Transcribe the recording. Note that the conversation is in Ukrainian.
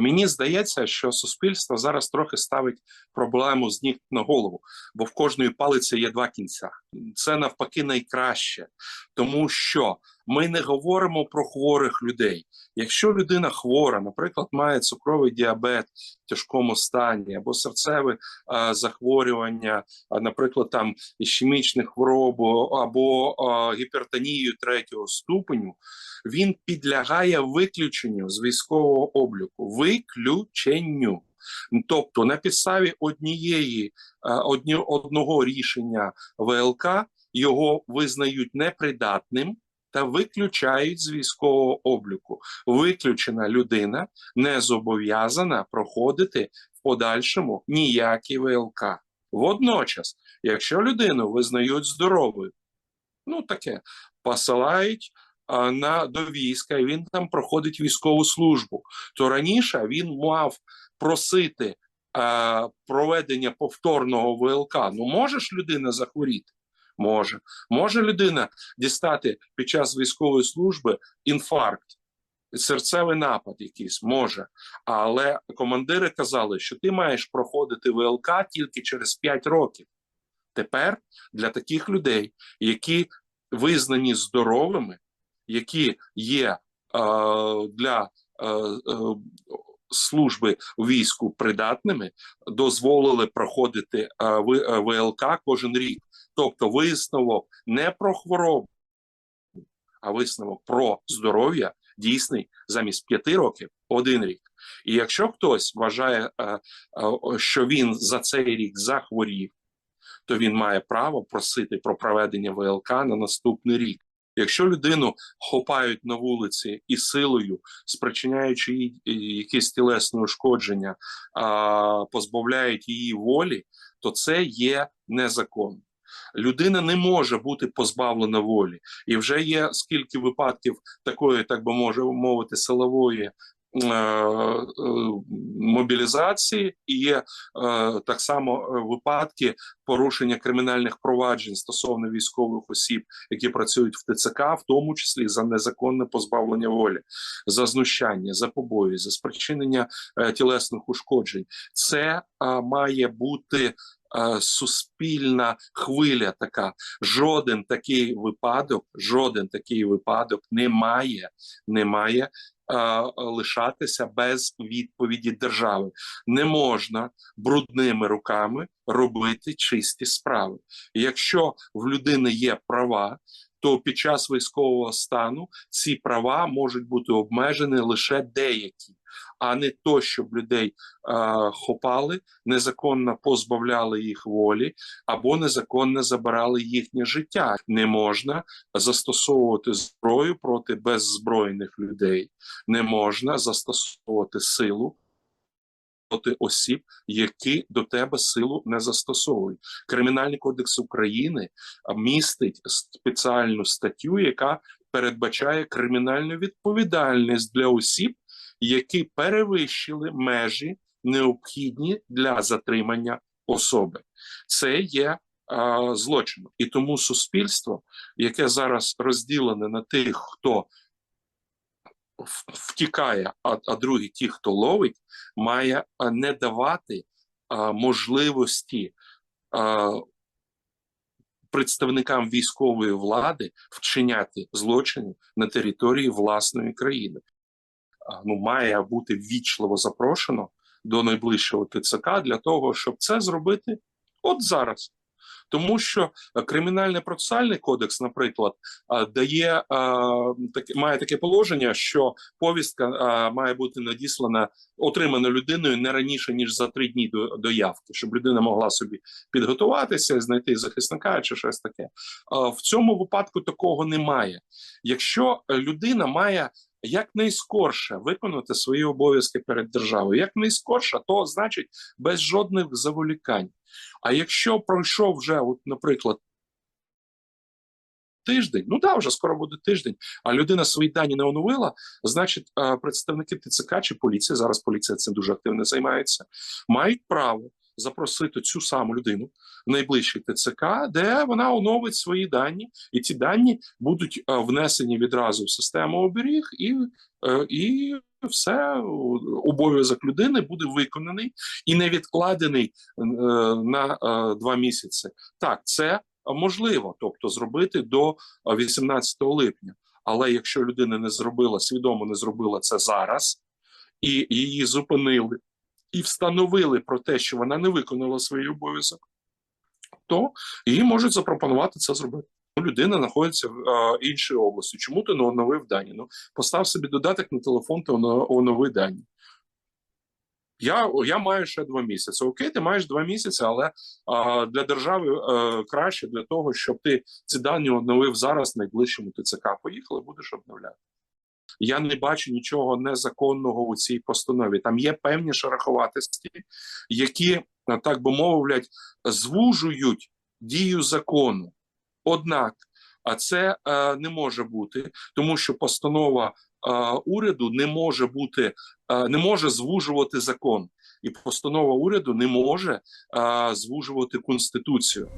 мені здається, що суспільство зараз трохи ставить проблему з ніг на голову, бо в кожної палиці є два кінця. Це навпаки найкраще, тому що ми не говоримо про хворих людей. Якщо людина хвора, наприклад, має цукровий діабет в тяжкому стані або серцеве а, захворювання, а, наприклад, там ішемічних хвороб або а, гіпертонію третього ступеню, він підлягає виключенню з військового обліку. Виключенню. Тобто на підставі однієї одні, одного рішення ВЛК його визнають непридатним та виключають з військового обліку. Виключена людина не зобов'язана проходити в подальшому ніякі ВЛК. Водночас, якщо людину визнають здоровою, ну таке посилають а, на до війська, і він там проходить військову службу, то раніше він мав просити а, проведення повторного ВЛК. Ну може ж людина захворіти? Може, може людина дістати під час військової служби інфаркт, серцевий напад якийсь може. Але командири казали, що ти маєш проходити ВЛК тільки через 5 років. Тепер для таких людей, які визнані здоровими, які є е, для е, е, служби у війську придатними, дозволили проходити е, ВЛК кожен рік. Тобто висновок не про хворобу, а висновок про здоров'я дійсний замість п'яти років один рік. І якщо хтось вважає, що він за цей рік захворів, то він має право просити про проведення ВЛК на наступний рік. Якщо людину хопають на вулиці і силою, спричиняючи їй якісь тілесне ушкодження, позбавляють її волі, то це є незаконно людина не може бути позбавлена волі, і вже є скільки випадків такої, так би може мовити, силової. Е, е, мобілізації і є е, так само випадки порушення кримінальних проваджень стосовно військових осіб, які працюють в ТЦК, в тому числі за незаконне позбавлення волі, за знущання, за побої, за спричинення тілесних ушкоджень. Це має бути Е, суспільна хвиля така. Жоден такий випадок, жоден такий випадок не має, не має е, лишатися без відповіді держави. Не можна брудними руками робити чисті справи. Якщо в людини є права, то під час військового стану ці права можуть бути обмежені лише деякі а не то, щоб людей а, хопали, незаконно позбавляли їх волі або незаконно забирали їхнє життя. Не можна застосовувати зброю проти беззбройних людей, не можна застосовувати силу. Проти осіб, які до тебе силу не застосовують, кримінальний кодекс України містить спеціальну статтю, яка передбачає кримінальну відповідальність для осіб, які перевищили межі необхідні для затримання особи. Це є злочином. І тому суспільство, яке зараз розділене на тих, хто втікає, а, а другі ті, хто ловить, має не давати а, можливості. А, Представникам військової влади вчиняти злочини на території власної країни ну має бути ввічливо запрошено до найближчого ТЦК для того, щоб це зробити от зараз. Тому що кримінальний процесуальний кодекс, наприклад, дає таке має таке положення, що повістка має бути надіслана отримана людиною не раніше ніж за три дні до, до явки, щоб людина могла собі підготуватися, знайти захисника чи щось таке. В цьому випадку такого немає. Якщо людина має якнайскорше виконати свої обов'язки перед державою. Як найскорше, то значить без жодних заволікань. А якщо пройшов вже, от, наприклад, Тиждень, ну да, вже скоро буде тиждень, а людина свої дані не оновила. Значить, представники ТЦК чи поліції зараз поліція цим дуже активно займається, мають право запросити цю саму людину в найближчий ТЦК, де вона оновить свої дані, і ці дані будуть е, внесені відразу в систему оберіг і, е, і все обов'язок людини буде виконаний і не відкладений е, на два місяці. Так, це можливо, тобто зробити до е, 18 липня. Але якщо людина не зробила свідомо, не зробила це зараз, і її зупинили і встановили про те, що вона не виконала свій обов'язок, то їй можуть запропонувати це зробити. Ну, Людина знаходиться в е, іншій області. Чому ти не оновив дані? Ну постав собі додаток на телефон оно- онови дані. Я, я маю ще два місяці. Окей, ти маєш два місяці, але а, для держави е, краще для того, щоб ти ці дані оновив зараз найближчому ТЦК. Поїхали, будеш обновляти. Я не бачу нічого незаконного у цій постанові. Там є певні шероховатості, які, так би мовлять, звужують дію закону. Однак, а це е, не може бути, тому що постанова е, уряду не може бути, е, не може звужувати закон, і постанова уряду не може е, звужувати конституцію.